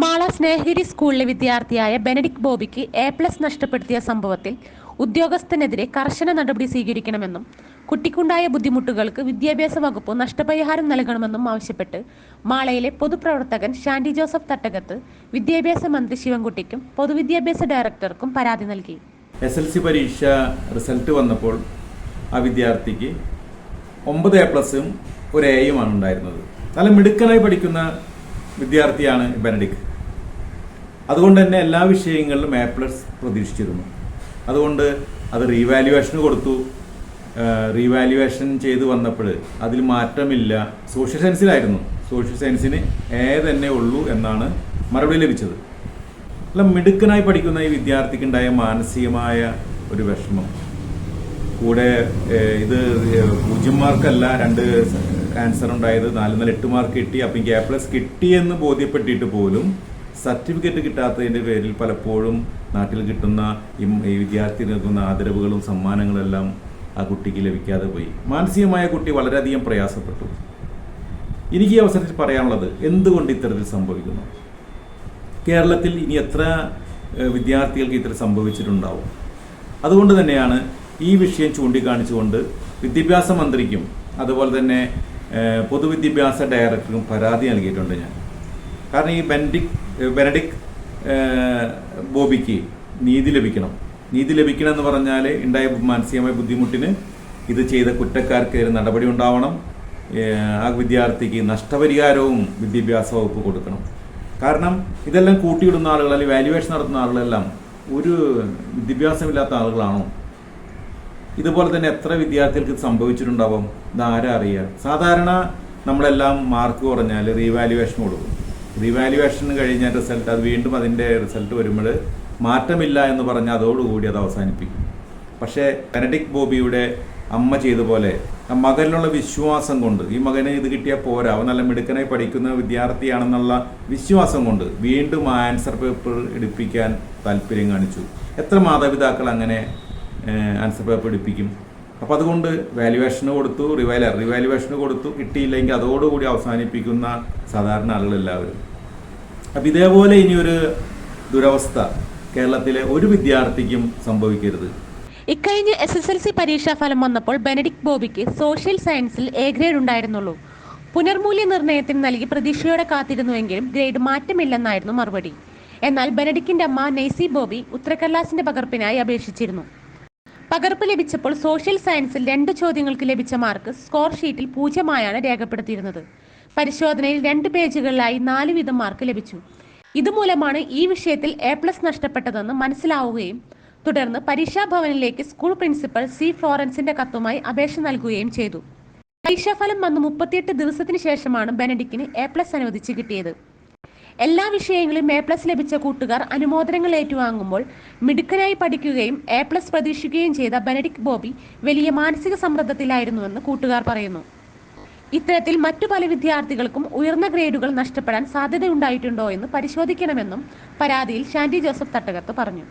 മാള സ്നേഹഗിരി സ്കൂളിലെ വിദ്യാർത്ഥിയായ ബെനഡിക് ബോബിക്ക് എ പ്ലസ് നഷ്ടപ്പെടുത്തിയ സംഭവത്തിൽ ഉദ്യോഗസ്ഥനെതിരെ കർശന നടപടി സ്വീകരിക്കണമെന്നും കുട്ടിക്കുണ്ടായ ബുദ്ധിമുട്ടുകൾക്ക് വിദ്യാഭ്യാസ വകുപ്പ് നഷ്ടപരിഹാരം നൽകണമെന്നും ആവശ്യപ്പെട്ട് മാളയിലെ പൊതുപ്രവർത്തകൻ ഷാൻഡി ജോസഫ് തട്ടകത്ത് വിദ്യാഭ്യാസ മന്ത്രി ശിവൻകുട്ടിക്കും പൊതുവിദ്യാഭ്യാസ ഡയറക്ടർക്കും പരാതി നൽകി. എസ് എൽ സി പരീക്ഷ റിസൾട്ട് വന്നപ്പോൾ ആ വിദ്യാർത്ഥിക്ക് ഒമ്പത് എ പ്ലസും ഒരു എയുമാണ് ഉണ്ടായിരുന്നത്. നല്ല മിടുക്കനായി പഠിക്കുന്ന വിദ്യാർത്ഥിയാണ് ബെനഡിക്. അതുകൊണ്ട് തന്നെ എല്ലാ വിഷയങ്ങളിലും എ പ്ലസ് പ്രതീക്ഷിച്ചിരുന്നു. അതുകൊണ്ട് അത് റീവാലുവേഷന് കൊടുത്തു. റീവാലുവേഷൻ ചെയ്ത് വന്നപ്പോൾ അതിൽ മാറ്റമില്ല. സോഷ്യൽ സയൻസിലായിരുന്നു സോഷ്യൽ സയൻസിന് എ തന്നെ ഉള്ളൂ എന്നാണ് മറുപടി ലഭിച്ചത്. അല്ല മിടുക്കനായി പഠിക്കുന്ന ഈ വിദ്യാർത്ഥിക്ക് ഉണ്ടായ മാനസികമായ ഒരു വിഷമം. കൂടെ ഇത് പൂജ്യം മാർക്കല്ല രണ്ട് ആൻസർ ഉണ്ടായത് നാല് നാല് എട്ട് മാർക്ക് കിട്ടി. അപ്പം എനിക്ക് പ്ലസ് കിട്ടിയെന്ന് ബോധ്യപ്പെട്ടിട്ട് പോലും സർട്ടിഫിക്കറ്റ് കിട്ടാത്തതിന്റെ പേരിൽ പലപ്പോഴും നാട്ടിൽ കിട്ടുന്ന ഈ വിദ്യാർത്ഥി നൽകുന്ന ആദരവുകളും സമ്മാനങ്ങളെല്ലാം ആ കുട്ടിക്ക് ലഭിക്കാതെ പോയി. മാനസികമായ കുട്ടി വളരെയധികം പ്രയാസപ്പെട്ടു. എനിക്ക് ഈ അവസരത്തിൽ പറയാനുള്ളത് എന്തുകൊണ്ട് ഇത്തരത്തിൽ സംഭവിക്കുന്നു? കേരളത്തിൽ ഇനി എത്ര വിദ്യാർത്ഥികൾക്ക് ഇത്തരം സംഭവിച്ചിട്ടുണ്ടാവും? അതുകൊണ്ട് തന്നെയാണ് ഈ വിഷയം ചൂണ്ടിക്കാണിച്ചുകൊണ്ട് വിദ്യാഭ്യാസ മന്ത്രിക്കും അതുപോലെ തന്നെ പൊതുവിദ്യാഭ്യാസ ഡയറക്ടർക്കും പരാതി നൽകിയിട്ടുണ്ട് ഞാൻ. കാരണം ഈ ബെൻഡിക് ബെനഡിക് ബോബിക്ക് നീതി ലഭിക്കണം. നീതി ലഭിക്കണം എന്ന് പറഞ്ഞാൽ ഉണ്ടായ മാനസികമായ ബുദ്ധിമുട്ടിന് ഇത് ചെയ്ത കുറ്റക്കാർക്കെതിരെ നടപടി ഉണ്ടാവണം. ആ വിദ്യാർത്ഥിക്ക് നഷ്ടപരിഹാരവും വിദ്യാഭ്യാസ വകുപ്പ് കൊടുക്കണം. കാരണം ഇതെല്ലാം കൂട്ടിയിടുന്ന ആളുകൾ അല്ലെങ്കിൽ വാല്യുവേഷൻ നടത്തുന്ന ആളുകളെല്ലാം ഒരു വിദ്യാഭ്യാസമില്ലാത്ത ആളുകളാണോ? ഇതുപോലെ തന്നെ എത്ര വിദ്യാർത്ഥികൾക്ക് ഇത് സംഭവിച്ചിട്ടുണ്ടാവും? ഇതാരാ അറിയുക? സാധാരണ നമ്മളെല്ലാം മാർക്ക് കുറഞ്ഞാൽ റീവാലുവേഷൻ കൊടുക്കും. റീവാലുവേഷൻ കഴിഞ്ഞ റിസൾട്ട് അത് വീണ്ടും അതിന്റെ റിസൾട്ട് വരുമ്പോൾ മാറ്റമില്ല എന്ന് പറഞ്ഞാൽ അതോടുകൂടി അത് അവസാനിപ്പിക്കും. പക്ഷേ ബെനഡിക് ബോബിയുടെ അമ്മ ചെയ്ത പോലെ മകനിലുള്ള വിശ്വാസം കൊണ്ട് ഈ മകന് ഇത് കിട്ടിയാൽ പോരാ അവൻ നല്ല മിടുക്കനായി പഠിക്കുന്ന വിദ്യാർത്ഥിയാണെന്നുള്ള വിശ്വാസം കൊണ്ട് വീണ്ടും ആൻസർ പേപ്പർ എടുപ്പിക്കാൻ താല്പര്യം കാണിച്ചു. എത്ര മാതാപിതാക്കൾ അങ്ങനെ ആൻസർ പേപ്പർ എടുപ്പിക്കും അപ്പോൾ അതുകൊണ്ട് വാല്യുവേഷന് കൊടുത്തു റിവാല റിവാലുവേഷന് കൊടുത്തു കിട്ടിയില്ലെങ്കിൽ അതോടുകൂടി അവസാനിപ്പിക്കുന്ന സാധാരണ ആളുകളെല്ലാവരും. അപ്പം ഇതേപോലെ ഇനിയൊരു ദുരവസ്ഥ കേരളത്തിലെ ഒരു വിദ്യാർത്ഥിക്കും സംഭവിക്കരുത്. ഇക്കഴിഞ്ഞ് എസ് എസ് എൽ സി പരീക്ഷാ ഫലം വന്നപ്പോൾ ബെനഡിക് ബോബിക്ക് സോഷ്യൽ സയൻസിൽ എ ഗ്രേഡ് ഉണ്ടായിരുന്നുള്ളൂ. പുനർമൂല്യനിർണയത്തിന് നൽകി പ്രതീക്ഷയോടെ കാത്തിരുന്നുവെങ്കിലും ഗ്രേഡ് മാറ്റമില്ലെന്നായിരുന്നു മറുപടി. എന്നാൽ ബെനഡിക്കിന്റെ അമ്മ നെയ്സി ബോബി ഉത്തരക്കടലാസിന്റെ പകർപ്പിനായി അപേക്ഷിച്ചിരുന്നു. പകർപ്പ് ലഭിച്ചപ്പോൾ സോഷ്യൽ സയൻസിൽ രണ്ട് ചോദ്യങ്ങൾക്ക് ലഭിച്ച മാർക്ക് സ്കോർ ഷീറ്റിൽ പൂജ്യമായാണ് രേഖപ്പെടുത്തിയിരുന്നത്. പരിശോധനയിൽ രണ്ട് പേജുകളിലായി നാല് വീതം മാർക്ക് ലഭിച്ചു. ഇതുമൂലമാണ് ഈ വിഷയത്തിൽ എ പ്ലസ് നഷ്ടപ്പെട്ടതെന്ന് മനസ്സിലാവുകയും തുടർന്ന് പരീക്ഷാഭവനിലേക്ക് സ്കൂൾ പ്രിൻസിപ്പൽ സി ഫ്ലോറൻസിന്റെ കത്തുമായി അപേക്ഷ നൽകുകയും ചെയ്തു. പരീക്ഷാഫലം വന്ന് മുപ്പത്തിയെട്ട് ദിവസത്തിന് ശേഷമാണ് ബെനഡിക്കിന് എ പ്ലസ് അനുവദിച്ച് കിട്ടിയത്. എല്ലാ വിഷയങ്ങളിലും എ പ്ലസ് ലഭിച്ച കൂട്ടുകാർ അനുമോദനങ്ങൾ ഏറ്റുവാങ്ങുമ്പോൾ മിടുക്കനായി പഠിക്കുകയും എ പ്ലസ് പ്രതീക്ഷിക്കുകയും ചെയ്ത ബെനഡിക് ബോബി വലിയ മാനസിക സമ്മർദ്ദത്തിലായിരുന്നുവെന്ന് കൂട്ടുകാർ പറയുന്നു. ഇത്തരത്തിൽ മറ്റു പല വിദ്യാർത്ഥികൾക്കും ഉയർന്ന ഗ്രേഡുകൾ നഷ്ടപ്പെടാൻ സാധ്യതയുണ്ടായിട്ടുണ്ടോ എന്ന് പരിശോധിക്കണമെന്നും പരാതിയിൽ ഷാൻഡി ജോസഫ് തട്ടകത്ത് പറഞ്ഞു.